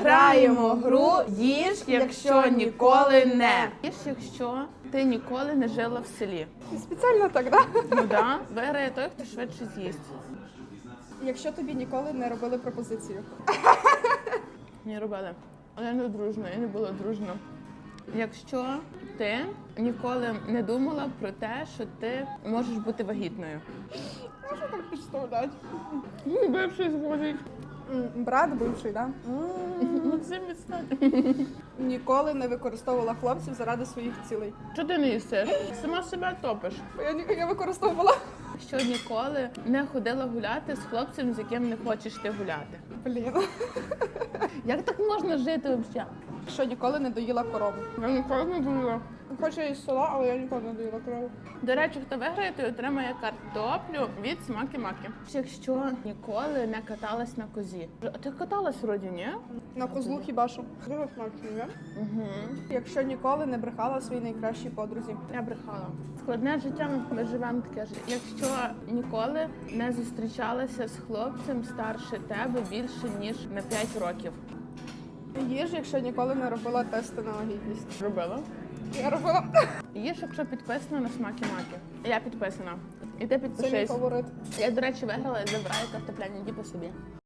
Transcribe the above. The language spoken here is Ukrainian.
Граємо гру їж, якщо ніколи не. Їж, якщо ти ніколи не жила в селі. Спеціально так, да? Ну да, виграє той, хто швидше з'їсть. Якщо тобі ніколи не робили пропозицію. Не робили. Але не дружна, я не була дружна. Якщо ти ніколи не думала про те, що ти можеш бути вагітною. Можу так представляти. Бивший згодить. Брат бивший, да? Максим відстань. Ніколи не використовувала хлопців заради своїх цілей. Що ти не їсиш? Сама себе топиш. Я, ніколи не використовувала. Що ніколи не ходила гуляти з хлопцем, з яким не хочеш ти гуляти. Блін. Як так можна жити взагалі? Що ніколи не доїла корову. Я ніколи не доїла. Хоч я із села, але я ніколи не доїла корову. До речі, хто виграє, той отримає картоплю від смаки-маки. Якщо ніколи не каталась на козі. А ти каталась вроді, ні? На козлу хіба що. Дуже смачно, є? Угу. Якщо ніколи не брехала своїй найкращій подрузі. Я брехала. Складне життя ми живемо таке життя. Якщо ніколи не зустрічалася з хлопцем старше тебе більше ніж на 5 років. Їж, якщо ніколи не робила тести на вагітність. Робила? Я робила. Їж, якщо підписана на смаки маки. Я підписана. І ти Це мій фаворит. Я, до речі, виграла і забираю картопляні ді по собі.